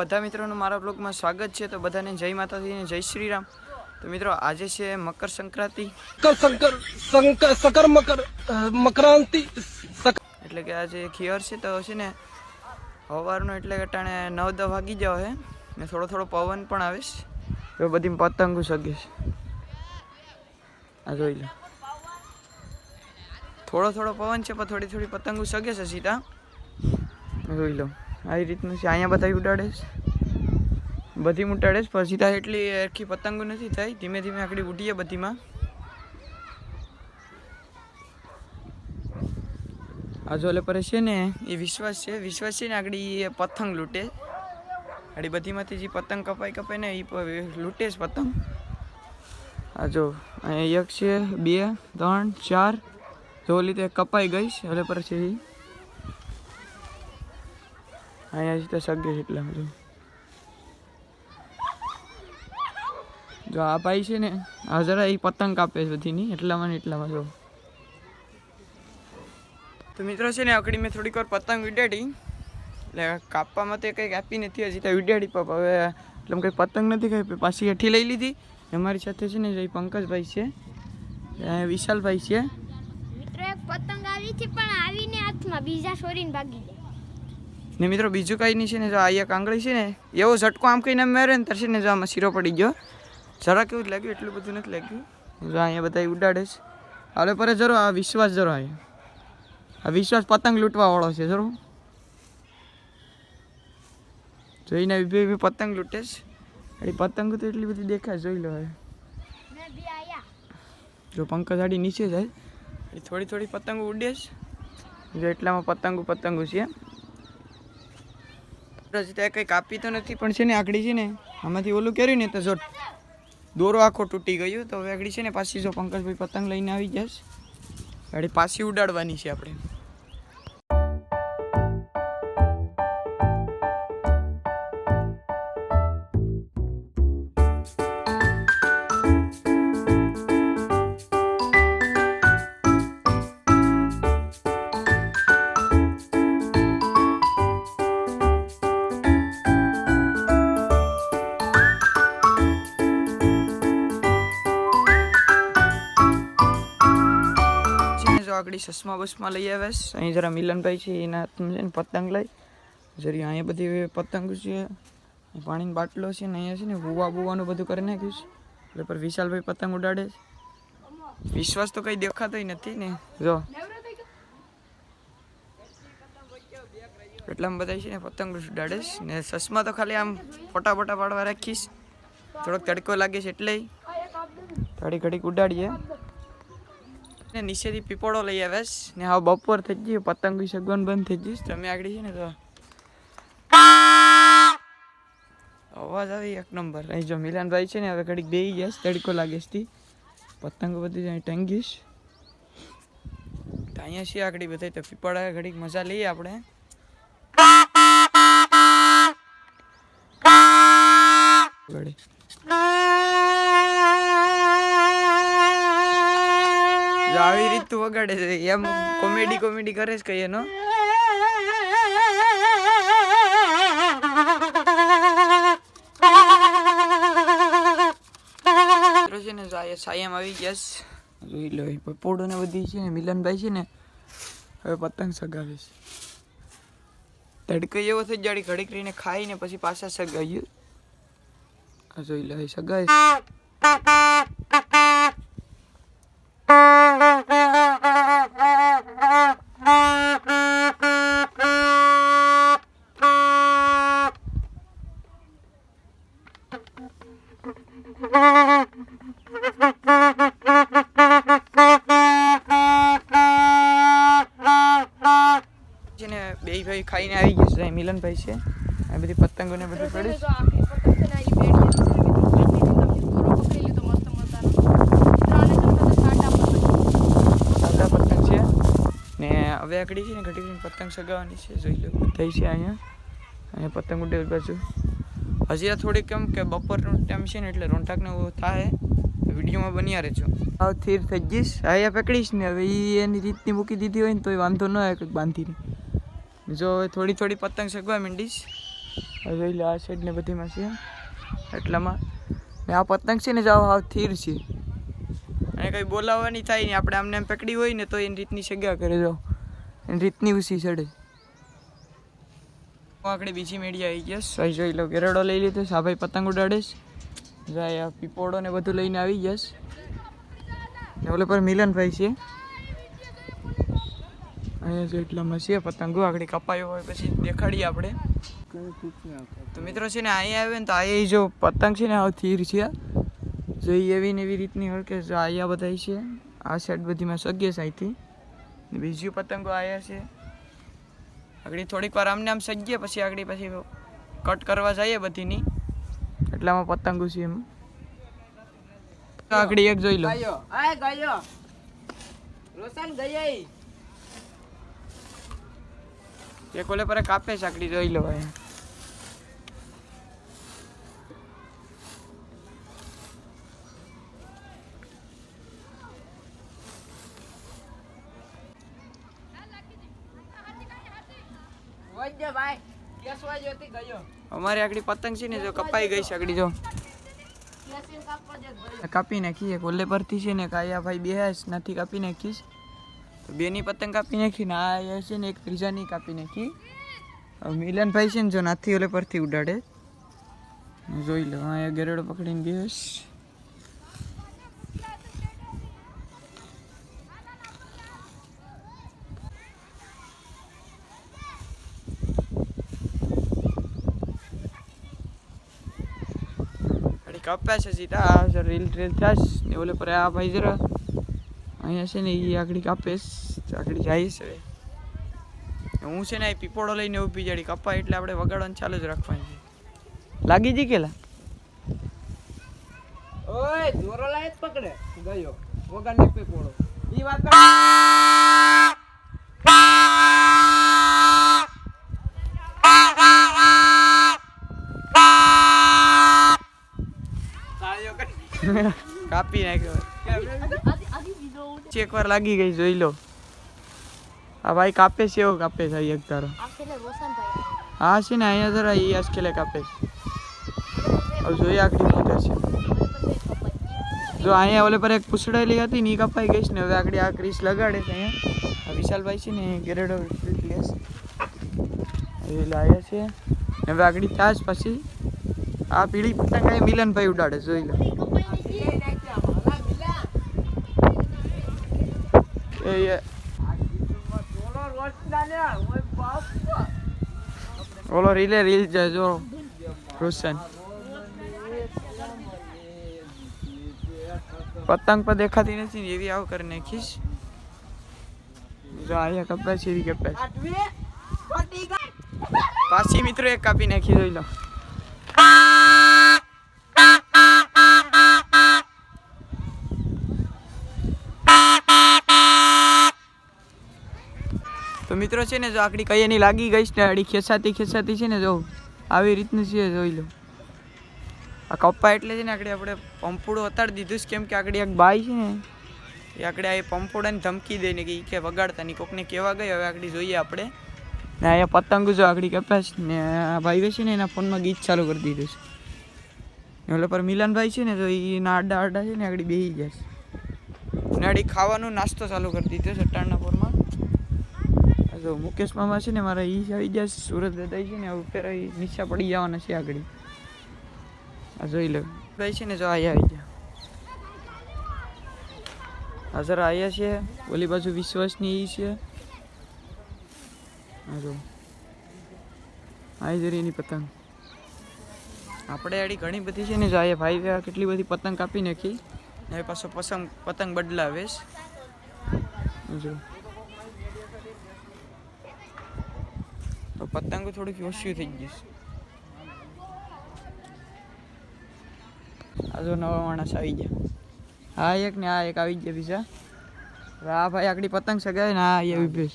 બધા મિત્રોનું મારા બ્લોગમાં સ્વાગત છે. તો બધાને જય માતાજી અને જય શ્રીરામ. તો મિત્રો આજે છે મકર સંક્રાંતિ. સકર મકર મકરાંતિ એટલે કે આજે ખીયર છે. તો છે ને સવારનો એટલે કે ટાણે નવ દસ વાગી જાવ હે. ને થોડો થોડો પવન પણ આવીશ તો બધી પતંગો સગીશ આ જોઈ લો. થોડો થોડો પવન છે પણ થોડી થોડી પતંગો સગે છે સીતા જોઈ લો. આવી રીતનું છે. અહીંયા બધા ઉડાડે છે. બધી ઉડાડે છે. પણ સીધા એટલી આખી પતંગો નથી થઈ ધીમે ધીમે આકડી ઉડીએ બધીમાં. આ જો ઓલે પરે છે ને, એ વિશ્વાસ છે. વિશ્વાસ છે ને આગળ એ પતંગ લૂંટે. આડી બધીમાંથી જે પતંગ કપાઈ કપાઈ ને એ લૂંટે જ પતંગ. આ જો, અહીંયા એક છે, બે, ત્રણ, ચાર. જો લીધે કપાઈ ગઈ છે. ઓલે પર છે એ અહીંયા છે તે સગે છે એટલા જો જો આ ભાઈ છે ને, આ જરા એ પતંગ કાપે છે બધીની એટલામાં ને એટલામાં જો. તો મિત્રો છે ને, અકડી મેં થોડીક વાર પતંગ ઉડાડી. એટલે કાપવામાં તો કંઈક આપી નથી હજી, તો ઉડાડી પણ હવે એટલે કંઈ પતંગ નથી કાપી પાછી હેઠી લઈ લીધી. અમારી સાથે છે ને, જે પંકજભાઈ છે. એ વિશાલભાઈ છે. મિત્રો, એક પતંગ આવી છે, પણ આવીને હાથમાં બીજા છોરીને ભાગી જાય ને મિત્રો બીજું કાંઈ નહીં છે ને, જો આ કાંગળી છે ને, એવો ઝટકો આમ કહીને મેરે ને તરશે ને જો આમાં શીરો પડી ગયો. જરા કેવું જ લાગ્યું, એટલું બધું નથી લાગ્યું. જો અહીંયા બધા ઉડાડે છે. હવે પર જરો, આ વિશ્વાસ જરો અહીંયા. આ વિશ્વાસ પતંગ લૂંટવાવાળો છે, જરો. જોઈને બે પતંગ લૂંટે છે. એ પતંગ તો એટલી બધી દેખાય, જોઈ લો હવે. જો પંકજ આડી નીચે જાય. થોડી થોડી પતંગો ઉડે છે. એટલામાં પતંગો પતંગો છે. હજી ત્યાં કંઈ કાપી તો નથી, પણ છે ને આકડી છે ને, આમાંથી ઓલું કર્યું ને તો જો દોરો આખો તૂટી ગયો, તો હવે આગળ છે ને પાછી જો પંકજભાઈ પતંગ લઈને આવી જશે. ગાડી પાછી ઉડાડવાની છે આપણે. આગળ ચશ્મા બસમાં લઈ આવે અહીં જરા મિલનભાઈ છે, એના હાથમાં છે ને પતંગ લઈ જરી અહીંયા બધી પતંગ છે. પાણીની બાટલો છે ને અહીંયા છે ને હુવા બુવાનું બધું કરી નાખ્યું છે. એટલે પર વિશાલભાઈ પતંગ ઉડાડે છે. વિશ્વાસ તો કંઈ દેખાતોય નથી ને. જો. એટલા બધા છે ને પતંગ ઉડાડે છે ને ચશ્મા તો ખાલી આમ ફોટા ફોટા પાડવા રાખીશ. થોડોક તડકો લાગે છે એટલે. થોડી ઘડીક ઉડાડીએ. ને નીચેથી પીપળો લઈ આવે છે. ને હવે બપોર થઈ ગયું, પતંગ સગવન બંધ થઈ ગયું તમે આગળ છે ને તો. અવાજ આવી એક નંબર. અહીં જો મિલાનભાઈ છે ને, હવે ઘડીક બેસી ગયા તડકો લાગે છે પતંગો બધી અહીં ટંગીશ અહીંયા છીએ આગળ બધા તો પીપળા ઘડીક મજા લઈએ આપણે. ઘડી જો આવી રીતનું વગાડે છે. એમ કોમેડી કોમેડી કરે છે એનો મિત્રો છે ને સાયા સાયામાં આવી ગયા જોઈ લો, એ પોડો ને બધી છે ને, મિલનભાઈ છે ને, હવે પતંગ સગાવે છે. તડકો એવો થઈ જાડી ઘડી કરીને ખાઈને પછી પાછા સગાવ્યું. જોઈ લો એ સગાય છે હવે છે ને ઘડીને પતંગ સગાવવાની છે, જોઈ લો. થઈ છે અહીંયા. અહીંયા પતંગ ઉડે બાજુ. હજી થોડીક એમ કે બપોરનો ટાઈમ છે ને એટલે રોંટાકને એવું થાય. વિડીયોમાં બન્યા રહેજો. હાવ થીર થઈ જઈશ. અહીંયા પકડીશ ને. હવે એ એની રીતની મૂકી દીધી હોય ને, તોય વાંધો ન આવે કંઈક બાંધીને. જો, હવે થોડી થોડી પતંગ સગવા માંડીશ. હવે આ સાઈડ ને બધીમાં છે. એટલામાં ને આ પતંગ છે ને જાવ હાવ થીર છે. અને કંઈ બોલાવવાની થાય નહીં. આપણે આમને એમ પકડી હોય ને, તો એની રીતની સગા કરે, જો. એની રીતની ઉસી ચડે. આપણે બીજી મેળી આવી ગયા સહી જોઈ લો ગેરડો લઈ લીધો, સાભાઈ પતંગ ઉડાડેશ જાય આ પીપોડો ને બધું લઈને આવી જશ ને ઓલે પર મિલનભાઈ છે. અહીંયા એટલા એટલામાં પતંગો, આગળ કપાયો હોય પછી દેખાડીએ આપણે. તો મિત્રો છે ને, અહીંયા આવે ને તો અહીંયા જો પતંગ છે ને આ થીર છે જો એવી ને એવી રીતની હળકે જો અહીંયા બધા છે. આ સાઈડ બધીમાં સગ્ય ને બીજું પતંગો આવ્યા છે. આગળ થોડીક વાર આમને આમ સજીએ પછી આગળ પછી કટ કરવા જઈએ બધીની. એટલામાં પતંગો છે એમ. આગળ એક જોઈ લો. ગયો. રોશન એક ઓલે પર કાપે છે આગળ જોઈ લો અહીંયા વજ્ય ભાઈ. ગયો. અમારી આગળ પતંગ છે ને જો કપાઈ ગઈ છે આગળ જો. કાપી નાખી એક ઓલે પરથી છે ને કાયા ભાઈ બે નથી કાપી નાખીશ તો બેની પતંગ કાપી નાખી ને આ છે ને એક ત્રીજાની કાપી નાખી. મિલનભાઈ છે ને જો નાથી ઓલે પરથી ઉડાડે. જોઈ લો અહીંયા ગેરેડો પકડીને બેસ. કપ્યા છે સીધા રીલ ટ્રેલ થયા ને ઓલે પર આ ભાઈ જરા અહીંયા છે ને એ આગળ કાપેશ આગળ જાય છે. હું છે ને એ પીપોળો લઈને ઊભી જાડી કપાય એટલે આપણે વગાડવાનું ચાલુ જ રાખવાની છે. લાગી જી કેલા? ઓય જોરો લાયત પકડે. ગયો. વગાડની પીપોડો ઈ વાત કર તાળીઓ કરી કાપી નાખ્યો. ચેક વાર લાગી ગઈ, જોઈ લો. આ ભાઈ કાપે છે, એવો કાપે છે એક તારો હા, છે ને, અહીંયા જરા એ અસ્કેલે કાપે છે. હવે જોઈએ આખરી મોટે છે. જો, અહીંયા ઓલે પર એક પૂછડેલી હતી ને એ કપાઈ ગઈ છે ને, હવે આગળ આ ક્રીસ લગાડે છે, અહીંયા. વિશાલભાઈ છે ને ગેરેડો એ લાયા છે. હવે આગળ તાજ પછી. આ પીળી પતંગ મિલનભાઈ ઉડાડે, જોઈ લો. એ ઓલો રીલે રીલ છે, જો. રોશન. પતંગ પર દેખાતી નથી ને એવી આવ કરી નાખીશ. જો આયા કપડા છે, એવી કપાય છે. આટવી ફટી ગઈ પાછી મિત્રો એક કાપી નાખી, જોઈ લો. મિત્રો છે ને, જો આકડી કઈ એની લાગી ગઈ છે ને, આડી ખેસાતી ખેસાતી છે ને, જો આવી રીતનું છે, જોઈ લો. આ કપ્પા એટલે છે ને, આકડી આપણે પંપુડું અતાડી દીધું છે, કેમ કે આકડી એક બાઈ છે ને, એ આકડે આ પંપુડાને ધમકી દે ને કે વગાડતા નહીં. કોકને કહેવા ગઈ, હવે આકડી જોઈએ આપણે. ને અહીંયા પતંગ જો આગળ કપાસ ને, આ ભાઈ છે ને, એના ફોનમાં ગીત ચાલુ કરી દીધું છે. એટલે પર મિલનભાઈ છે ને, તો એના આડા આડા છે ને આગળ બેસી છે. ને આડી ખાવાનું નાસ્તો ચાલુ કરી દીધો છે, અટાણના. જો મુકેશ મામા છે ને મારા ઈ આવી ગયા સુરત દાદા છે ને હવે પેલા એ નીચા પડી જવાના છે આગળ. આ જોઈ લો. ભાઈ છે ને જો અહીંયા આવી ગયા. આ જરા આવ્યા છે, ઓલી બાજુ વિશ્વાસની એ છે. હા જો. આઈ જરી એની પતંગ. આપણે આડી ઘણી બધી છે ને જો આ ભાઈ કેટલી બધી પતંગ કાપી નાખી. ને પાછો પસંગ, પતંગ બદલાવેશ. જો. તો પતંગો થોડીક ઓછી થઈ ગઈ છે. આ જો નવા માણસ આવી ગયા. હા એક ને આ એક આવી ગયા બીજા આ ભાઈ આગળ પતંગ સગાય ને આ એ બેસ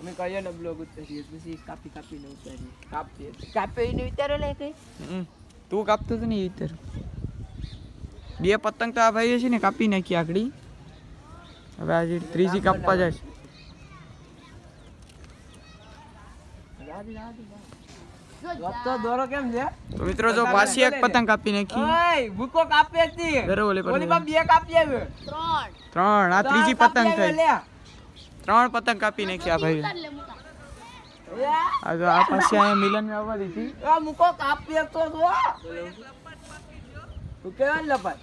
અમે કયો ડબલો ઉતારીએ પછી કાપી કાપીને ઉતારીએ. કાપીએ. કાપી ને ઉતારો લે કઈ? હમ. તું કાપતો તો ને એ રીતે બે પતંગ તો આ ભાઈએ છે ને કાપી નાખી આકડી. હવે આજે ત્રીજી કાપવા જાય તો દોરો કેમ છે? તો મિત્રો જો પાછી એક પતંગ કાપી નાખી. ભૂકો કાપે છે ઘરે ઓલે પર. ઓલી બે કાપી આવે ત્રણ. ત્રણ આ ત્રીજી પતંગ થઈ. ત્રણ પતંગ કાપી નાખી આ ભાઈ આ જો આ પાછી અહીંયા મિલન આવવા દીધી. આ મૂકો કાપી તો જો. તું કેવા લપાય.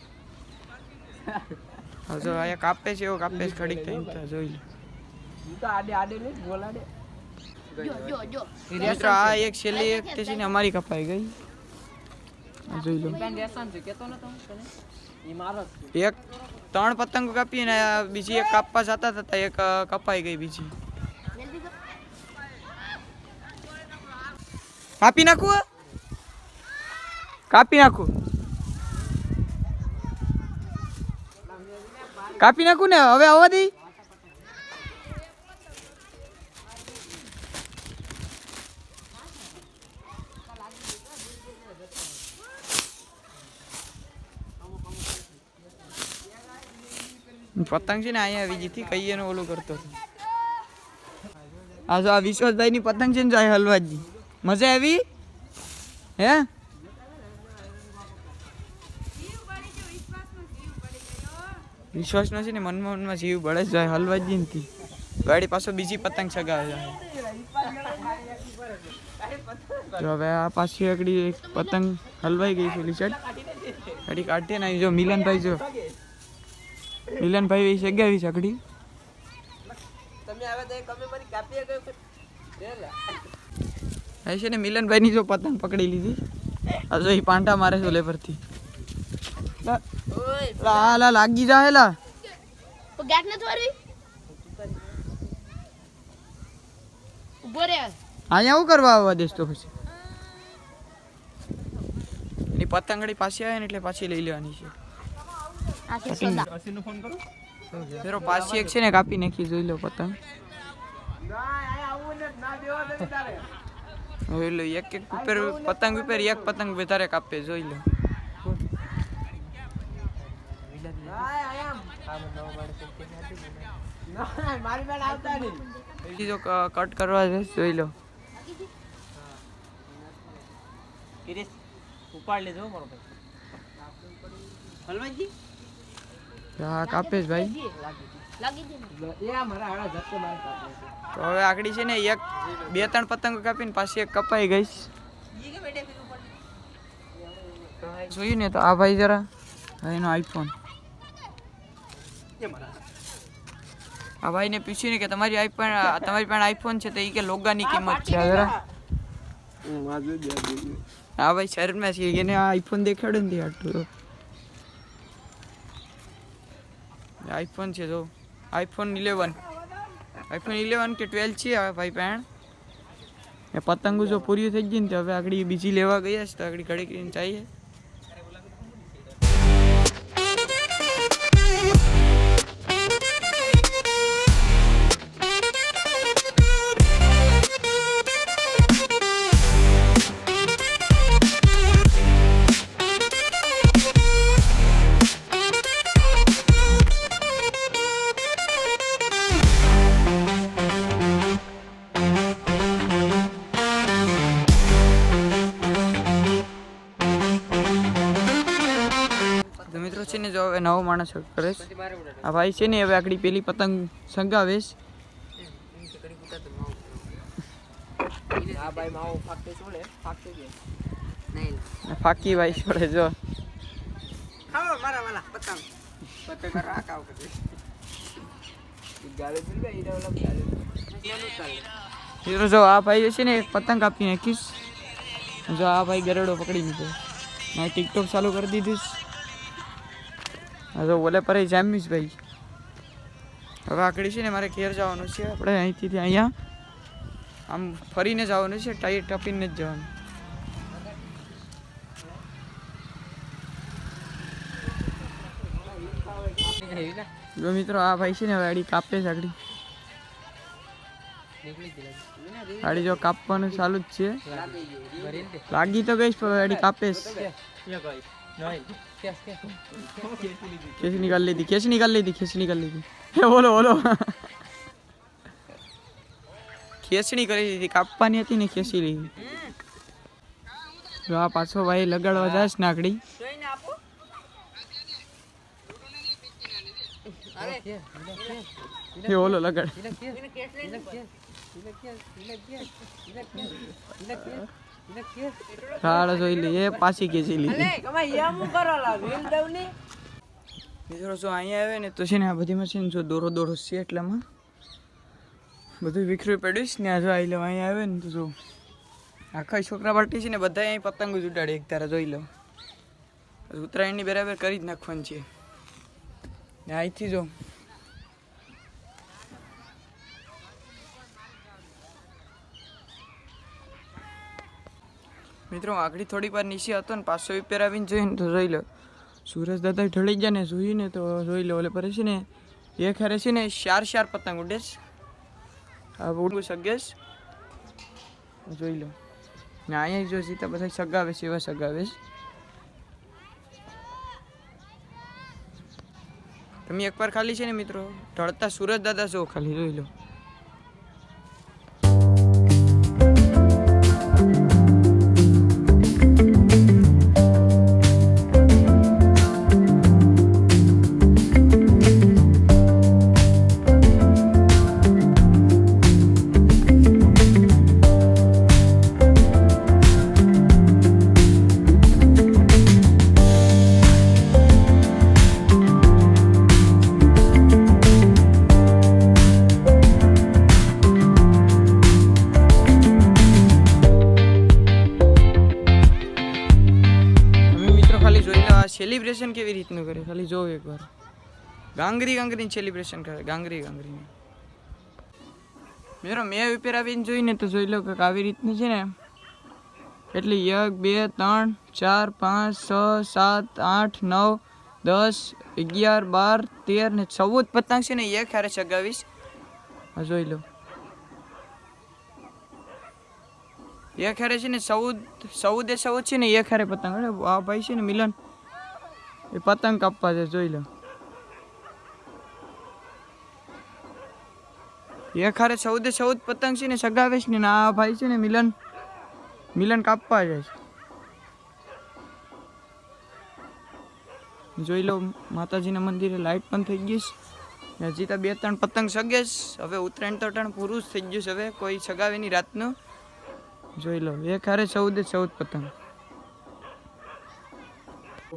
હવે અહીંયા કાપે છે એવો કાપે છે ખડી થઈ જોઈ લો. તો આડે આડે નહીં બોલાડે. મિત્રો, આ એક છેલ્લી એક છે ને, અમારી કપાઈ ગઈ. જોઈ લો. એક ત્રણ પતંગ કાપી ને બીજી એક કાપવા જતા હતા એક કપાઈ ગઈ બીજી. કાપી નાખું કાપી નાખું. કાપી નાખું ને, હવે આવવા દઈ પતંગ છે ને અહીંયા આવી ગઈ કઈ એનું ઓલું કરતો હતો. આ જો આ વિશ્વાસભાઈ ની પતંગ છે ને જાય હલવાજી. મજા આવી? હે? વિશ્વાસ નો છે ને, મનમાં મનમાં જીવ બળે જાય હલવાજી નથી ગાડી પાછો બીજી પતંગ જાય જો હવે આ પાછી આગળ એક પતંગ હલવાઈ ગઈ છે લીચડ ગાડી કાઢીએ ને જો, મિલનભાઈ જો. મિલનભાઈ એ સગાવી છે આગળ તમે આવે તો કમે મારી કાપી ગયો છે ને મિલનભાઈ ની જો પતંગ પકડી લીધી. આ જો એ પાંટા મારે છે લેબરથી લા લા લા, લાગી જાય લા તો ગેટ નથી વારવી ઊભો રે અહીંયા શું કરવા આવવા દેશ તો પછી? એની પતંગડી પાછી આવે ને એટલે પાછી લઈ લેવાની છે. ફેરો પાછી એક છે ને કાપી નાખી જોઈ લો પતંગ. જોઈ લો એક એક ઉપર પતંગ ઉપર એક પતંગ વધારે કાપે જોઈ લો. મારી બેન આવતા નહીં બીજી કટ કરવા જોઈ લો. ઉપાડ લેજો મારો ભાઈ. હલવાજી હા કાપેશ ભાઈ. લાગી દે એ મારા હાડા જતો મારે કાપે તો હવે આકડી છે ને એક બે ત્રણ પતંગો કાપીને પાછી એક કપાઈ ગઈ જોયું ને તો આ ભાઈ જરા એનો આઈફોન આ ભાઈને પૂછ્યું ને કે તમારી આઈફોન તમારી પાસે આઈફોન છે તો એ કે લોગાની કિંમત છે આ જરા. હા ભાઈ શહેરમાં છે એને આ આઈફોન દેખાડ્યો ને આટલું. આઈફોન છે, જો. IPhone eleven. આઈફોન ઇલેવન કે ટ્વેલ્વ છે હવે ભાઈ પેણ. એ પતંગો જો પૂરી થઈ ગઈ ને તો હવે આગળ બીજી લેવા ગયા છે તો આગળ ઘડી કરીને ચાહીએ માણસ કરે છે. આ ભાઈ છે ને હવે આકડી પેલી પતંગ સંગાવે છે ફાકી ભાઈ છોડે જો. મિત્રો જો આ ભાઈ છે ને પતંગ કાપી નાખીશ. જો આ ભાઈ ગરડો પકડી લીધો. મેં ટિકટોક ચાલુ કરી દીધું જો ઓલે પર જામીશ ભાઈ. હવે આકડી છે ને મારે ઘેર જવાનું છે. આપણે અહીંથી અહીંયા આમ ફરીને જવાનું છે ટાયર ટપીને જ જવાનું. જો મિત્રો, આ ભાઈ છે ને હવે આડી કાપે છે આગળ આડી જો કાપવાનું ચાલુ જ છે. લાગી તો ગઈશ પણ આડી કાપે છે. ખેંચ નિકાલ લીધી ખેંચ નિકાલ લીધી ખેંચ નિકાલ લીધી હે બોલો બોલો ખેંચણી કરી દીધી કાપવાની હતી ને ખેંચી લીધી જો આ પાછો ભાઈ લગાડવા જાય છે નાકડી એ ઓલો લગાડ રાડ જોઈ લે એ પાછી ખેંચી લીધી. અલે કમા યામું કરો લા વેલ દવ ને. મિત્રો જો અહીંયા આવે ને તો છે ને આ બધી મશીન જો દોરો દોરો છે એટલામાં. બધું વિખરું પડ્યું છે ને આ જો આવી લો અહીંયા આવે ને તો જો. આખા છોકરા પાર્ટી છે ને બધા અહીં પતંગો જ ઉડાડે એક તારા જોઈ લો. ઉત્તરાયણની બરાબર કરી જ નાખવાની છે. ને અહીંથી જો મિત્રો આગળ થોડીક વાર નીચે હતો ને, પાછો વિપેર આવીને જોઈને તો જોઈ લો. સુરજ દાદા ઢળી ગયા ને, જોઈને તો જોઈ લો એટલે પર છે ને, એ ખરે છે ને ચાર ચાર પતંગ, ઉડે છે. ઉડવું સગેશ જોઈ લો. ને અહીંયા જો સીતા બધા સગાવે છે, એવા સગાવે છે. તમે એકવાર ખાલી છે ને મિત્રો, ઢળતા સુરજ દાદા જો ખાલી, જોઈ લો. સેલિબ્રેશન કેવી રીતનું કરે ખાલી જોવો એકવાર ગાંગરી ગાંગરી સેલિબ્રેશન કરે, ગાંગરી ગાંગરી મેરો મેં વિપેર આવીને જોઈને તો જોઈ લો કે આવી રીતનું છે ને. એટલે એક, બે, ત્રણ, ચાર, પાંચ, છ, સાત, આઠ, નવ, દસ, અગિયાર, બાર, તેર ને ચૌદ પતંગ છે ને એક હારે ચગાવીશ હા જોઈ લો. એક હારે છે ને, ચૌદ, ચૌદે ચૌદ છે ને એક હારે પતંગ? અરે, આ ભાઈ છે ને, મિલન. એ પતંગ કાપવા છે, જોઈ લો. એક ખરે ચૌદે ચૌદ પતંગ છે ને સગાવે છે ને આ ભાઈ છે ને, મિલન મિલન કાપવા જાય છે. જોઈ લો, માતાજીના મંદિરે લાઈટ પણ થઈ ગઈ છે. હજી તો બે ત્રણ પતંગ સગે હવે ઉત્તરાયણ તો ત્રણ પૂરું થઈ ગયું છે. હવે કોઈ સગાવેની રાતનું. જોઈ લો એક ખરે ચૌદે ચૌદ પતંગ.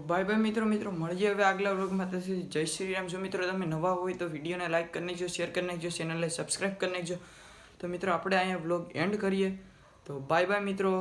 ભાઈ ભાઈ મિત્રો મિત્રો, મળીએ હવે આગલા વ્લોગમાં. તો જય શ્રી રામ. જો મિત્રો તમે નવા હોય તો વિડીયોને લાઈક કરી નાખજો, શેર કરી નાખજો, ચેનલને સબસ્ક્રાઈબ કરી નાખજો. તો મિત્રો, આપણે અહીંયા વ્લોગ એન્ડ કરીએ. તો બાય બાય મિત્રો.